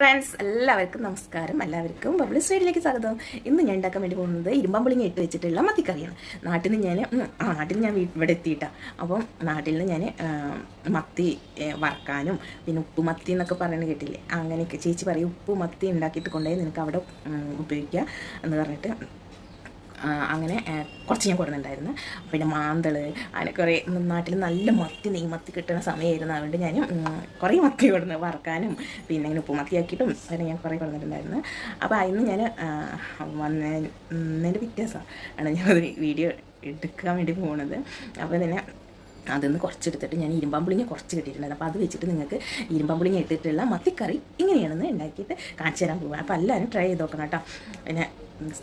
Friends എല്ലാവർക്കും നമസ്കാരം. എല്ലാവർക്കും ബബിൾ സൈഡിലേക്ക് സ്വാഗതം. ഇന്ന് ഞാൻ ഉണ്ടാക്കാൻ വേണ്ടി പോകുന്നത് ഇരുമ്പാമ്പുളിങ്ങ ഇട്ട് വെച്ചിട്ടുള്ള മത്തിക്കറിയാണ്. നാട്ടിൽ നിന്ന് ഞാൻ ആ നാട്ടിൽ ഞാൻ ഇവിടെ എത്തിയിട്ടാണ് അപ്പം നാട്ടിൽ നിന്ന് ഞാൻ മത്തി വറക്കാനും പിന്നെ ഉപ്പ് മത്തി എന്നൊക്കെ പറയുന്നത് കേട്ടില്ലേ? അങ്ങനെയൊക്കെ ചേച്ചി പറയും ഉപ്പ് മത്തി ഉണ്ടാക്കിയിട്ട് കൊണ്ടുപോയി നിനക്ക് അവിടെ ഉപയോഗിക്കുക എന്ന് പറഞ്ഞിട്ട് അങ്ങനെ കുറച്ച് ഞാൻ കൊടുക്കുന്നുണ്ടായിരുന്നു പിന്നെ മാന്തൾ അങ്ങനെ കുറേ നാട്ടിൽ നല്ല മത്തി നെയ് മത്തി കിട്ടുന്ന സമയമായിരുന്നു അതുകൊണ്ട് ഞാൻ കുറേ മത്തി കൊടുന്ന് വറക്കാനും പിന്നെ ഇങ്ങനെ ഉപ്പുമത്തിയാക്കിയിട്ടും അങ്ങനെ ഞാൻ കുറേ കൊടുത്തിട്ടുണ്ടായിരുന്നു. അപ്പോൾ അതിന് ഞാൻ വന്നതിന്റെ വ്യത്യാസമാണ് ഞാൻ വീഡിയോ എടുക്കാൻ വേണ്ടി പോണത്. അപ്പോൾ തന്നെ അതിൽ നിന്ന് കുറച്ചെടുത്തിട്ട് ഞാൻ ഇരുമ്പാമ്പുളിങ്ങ കുറച്ച് കിട്ടിയിട്ടുണ്ടായിരുന്നു അപ്പോൾ അത് വെച്ചിട്ട് നിങ്ങൾക്ക് ഇരുമ്പാമ്പുളിങ്ങ ഇട്ടിട്ടുള്ള മത്തിക്കറി ഇങ്ങനെയാണെന്ന് ഉണ്ടാക്കിയിട്ട് കാണിച്ചു തരാൻ പോകുക അപ്പോൾ എല്ലാവരും ട്രൈ ചെയ്ത് നോക്കണം കേട്ടോ. പിന്നെ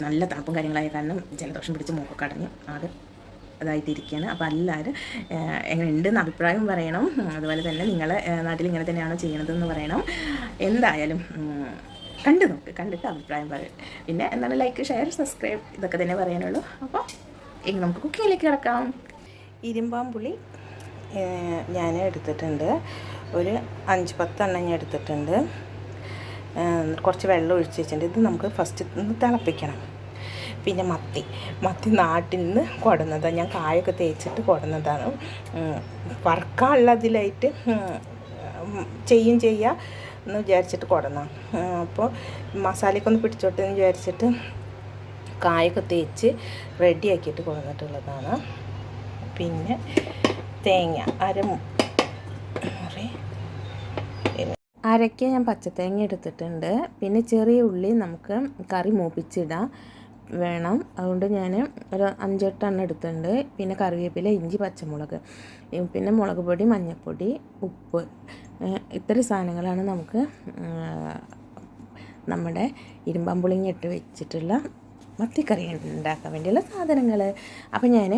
നല്ല തണുപ്പും കാര്യങ്ങളായ കാരണം ജലദോഷം പിടിച്ച് മൂക്കൊക്കെ അടഞ്ഞ് ആകെ അതായിട്ടിരിക്കുകയാണ് അപ്പോൾ എല്ലാവരും എങ്ങനെയുണ്ടെന്ന് അഭിപ്രായം പറയണം. അതുപോലെ തന്നെ നിങ്ങളെ നാട്ടിൽ ഇങ്ങനെ തന്നെയാണോ ചെയ്യണതെന്ന് പറയണം. എന്തായാലും കണ്ടു നോക്ക് കണ്ടിട്ട് അഭിപ്രായം പറയും. പിന്നെ എന്താണ് ലൈക്ക് ഷെയർ സബ്സ്ക്രൈബ് ഇതൊക്കെ തന്നെ പറയാനുള്ളൂ. അപ്പോൾ ഇനി നമുക്ക് കുക്കിങ്ങിലേക്ക് കിടക്കാം. ഇരുമ്പാമ്പുളി ഞാൻ എടുത്തിട്ടുണ്ട്. ഒരു അഞ്ച് പത്തെണ്ണം ഞാൻ എടുത്തിട്ടുണ്ട്. കുറച്ച് വെള്ളം ഒഴിച്ച് വെച്ചിട്ടുണ്ട്. ഇത് നമുക്ക് ഫസ്റ്റ് ഒന്ന് തിളപ്പിക്കണം. പിന്നെ മത്തി. മത്തി നാട്ടിൽ നിന്ന് കൊടുന്നതാണ് ഞാൻ കായൊക്കെ തേച്ചിട്ട് കൊടുന്നതാണ്. വറക്കാനുള്ളതിലായിട്ട് ചെയ്യും ചെയ്യുക എന്ന് വിചാരിച്ചിട്ട് കൊടുന്ന. അപ്പോൾ മസാലയൊക്കെ ഒന്ന് പിടിച്ചോട്ടെ എന്ന് വിചാരിച്ചിട്ട് കായൊക്കെ തേച്ച് റെഡിയാക്കിയിട്ട് കൊടുന്നിട്ടുള്ളതാണ്. പിന്നെ തേങ്ങ അര അരയ്ക്ക് ഞാൻ പച്ചത്തേങ്ങ എടുത്തിട്ടുണ്ട്. പിന്നെ ചെറിയ ഉള്ളി നമുക്ക് കറി മൂപ്പിച്ചിടാം. വേണം. അതുകൊണ്ട് ഞാൻ ഒരു അഞ്ചെട്ടെണ്ണം എടുത്തിട്ടുണ്ട്. പിന്നെ കറിവേപ്പില ഇഞ്ചി പച്ചമുളക്. പിന്നെ മുളക് പൊടി മഞ്ഞൾപ്പൊടി ഉപ്പ്. ഇത്തരം സാധനങ്ങളാണ് നമുക്ക് നമ്മുടെ ഇരുമ്പമ്പുളിങ്ങി ഇട്ട് വെച്ചിട്ടുള്ള മത്തിക്കറി ഉണ്ടാക്കാൻ വേണ്ടിയുള്ള സാധനങ്ങൾ അപ്പോൾ ഞാൻ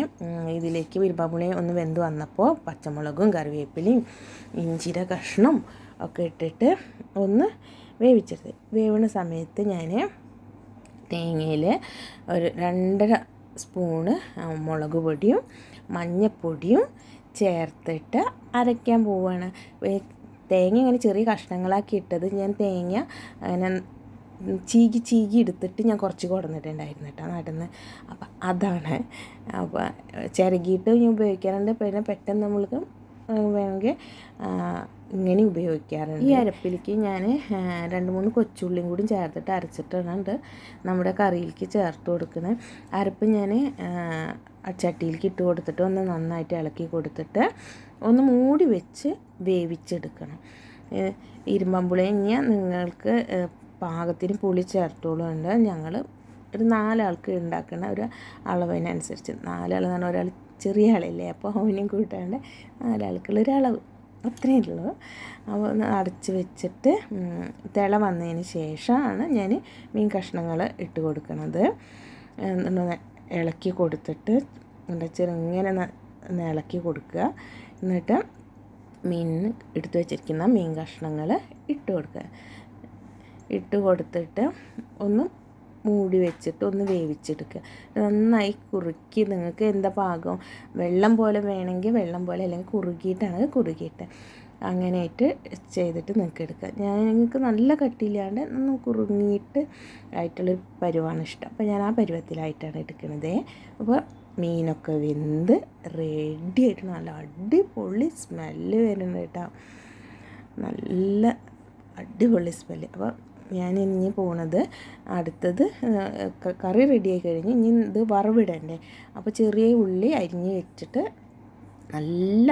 ഇതിലേക്ക് ഇരുമ്പാമ്പുളി ഒന്ന് വെന്ത് വന്നപ്പോൾ പച്ചമുളകും കറിവേപ്പിലയും ഇഞ്ചിയുടെ കഷ്ണം ഒക്കെ ഇട്ടിട്ട് ഒന്ന് വേവിച്ചെടുത്ത്. വേവണ സമയത്ത് ഞാൻ തേങ്ങയിൽ ഒരു രണ്ടര സ്പൂണ് മുളക് പൊടിയും മഞ്ഞപ്പൊടിയും ചേർത്തിട്ട് അരയ്ക്കാൻ പോവുകയാണ് തേങ്ങ ഇങ്ങനെ ചെറിയ കഷ്ണങ്ങളാക്കി ഇട്ടത് ഞാൻ തേങ്ങ അങ്ങനെ ചീകി ചീകി എടുത്തിട്ട് ഞാൻ കുറച്ച് കൊടുന്നിട്ടുണ്ടായിരുന്നു കേട്ടോ നാട്ടിൽ നിന്ന് അപ്പം അതാണ്. അപ്പം ചിരകിയിട്ട് ഞാൻ ഉപയോഗിക്കാറുണ്ട്. പിന്നെ പെട്ടെന്ന് നമ്മൾക്ക് വേണമെങ്കിൽ ഇങ്ങനെ ഉപയോഗിക്കാറുണ്ട്. ഈ അരപ്പിലേക്ക് ഞാൻ രണ്ട് മൂന്ന് കൊച്ചുള്ളിയും കൂടി ചേർത്തിട്ട് അരച്ചിട്ടുണ്ട് നമ്മുടെ കറിയിലേക്ക് ചേർത്ത് കൊടുക്കുന്നത്. അരപ്പ് ഞാൻ ചട്ടിയിലേക്ക് ഇട്ട് കൊടുത്തിട്ട് ഒന്ന് നന്നായിട്ട് ഇളക്കി കൊടുത്തിട്ട് ഒന്ന് മൂടി വെച്ച് വേവിച്ചെടുക്കണം. ഏഹ് ഇരുമ്പമ്പുളിങ്ങ നിങ്ങൾക്ക് പാകത്തിന് പുളി ചേർത്തോളുണ്ട് ഞങ്ങൾ ഒരു നാലാൾക്ക് ഉണ്ടാക്കുന്ന ഒരു അളവിനനുസരിച്ച് നാലാൾ എന്ന് പറഞ്ഞാൽ ഒരാൾ ചെറിയ ആളല്ലേ അപ്പോൾ അവനും കൂട്ടാണ്ട് നാലാൾക്കുള്ള ഒരു അളവ്. അത്രയേ ഉള്ളൂ. അപ്പോൾ അടച്ച് വെച്ചിട്ട് തിള വന്നതിന് ശേഷമാണ് ഞാൻ മീൻ കഷ്ണങ്ങൾ ഇട്ട് കൊടുക്കുന്നത് ഇളക്കി കൊടുത്തിട്ട് എന്താ ചെറുങ്ങനെ ഇളക്കി കൊടുക്കുക. എന്നിട്ട് മീൻ എടുത്തു വെച്ചിരിക്കുന്ന മീൻ കഷ്ണങ്ങൾ ഇട്ട് കൊടുക്കുക. ഇട്ട് കൊടുത്തിട്ട് ഒന്ന് മൂടി വെച്ചിട്ട് ഒന്ന് വേവിച്ചെടുക്കുക. നന്നായി കുറുക്കി നിങ്ങൾക്ക് എന്താ പാകം? വെള്ളം പോലെ വേണമെങ്കിൽ വെള്ളം പോലെ അല്ലെങ്കിൽ കുറുകിയിട്ടാണെങ്കിൽ കുറുകിയിട്ട് അങ്ങനെയായിട്ട് ചെയ്തിട്ട് നിങ്ങൾക്ക് എടുക്കുക. ഞാൻ നിങ്ങൾക്ക് നല്ല കട്ടിയില്ലാണ്ട് ഒന്ന് കുറുങ്ങിയിട്ട് ആയിട്ടുള്ളൊരു പരുവാണ് ഇഷ്ടം. അപ്പോൾ ഞാൻ ആ പരുവത്തിലായിട്ടാണ് എടുക്കുന്നത് അപ്പോൾ മീനൊക്കെ വെന്ത് റെഡി ആയിട്ട് നല്ല അടിപൊളി സ്മെല്ല് വരുന്നുണ്ട് കേട്ടോ. നല്ല അടിപൊളി സ്മെല്ല് അപ്പോൾ ഞാൻ ഇനി പോണത് അടുത്തത് കറി റെഡിയായി കഴിഞ്ഞ് ഇനി ഇത് വറവിടണ്ടേ. അപ്പോൾ ചെറിയ ഉള്ളി അരിഞ്ഞ് വെച്ചിട്ട് നല്ല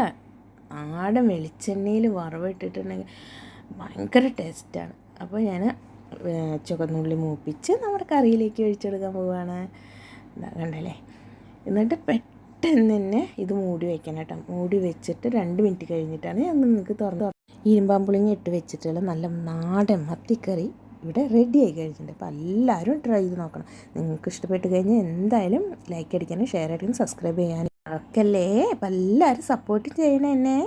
ആടൻ വെളിച്ചെണ്ണയിൽ വറവിട്ടിട്ടുണ്ടെങ്കിൽ ഭയങ്കര ടേസ്റ്റാണ് അപ്പോൾ ഞാൻ ചുവന്നുള്ളി മൂപ്പിച്ച് നമ്മുടെ കറിയിലേക്ക് ഒഴിച്ചെടുക്കാൻ പോവുകയാണ് കണ്ടല്ലേ? എന്നിട്ട് പെട്ടെന്ന് തന്നെ ഇത് മൂടി വയ്ക്കണം കേട്ടോ. മൂടി വെച്ചിട്ട് രണ്ട് മിനിറ്റ് കഴിഞ്ഞിട്ടാണ് ഞാൻ നിങ്ങൾക്ക് തുറന്ന് ഇരുമ്പാമ്പുളിങ്ങ ഇട്ട് വെച്ചിട്ടുള്ള നല്ല നാടൻ മത്തിക്കറി. ഇവിടെ റെഡി ആയി കഴിഞ്ഞിട്ടുണ്ട്. അപ്പോൾ എല്ലാവരും ട്രൈ ചെയ്ത് നോക്കണം. നിങ്ങൾക്ക് ഇഷ്ടപ്പെട്ട് കഴിഞ്ഞാൽ എന്തായാലും ലൈക്ക് അടിക്കാനും ഷെയർ അടിക്കാനും സബ്സ്ക്രൈബ് ചെയ്യാനും മറക്കല്ലേ? അപ്പോൾ എല്ലാവരും സപ്പോർട്ട് ചെയ്യണേ എന്നെ.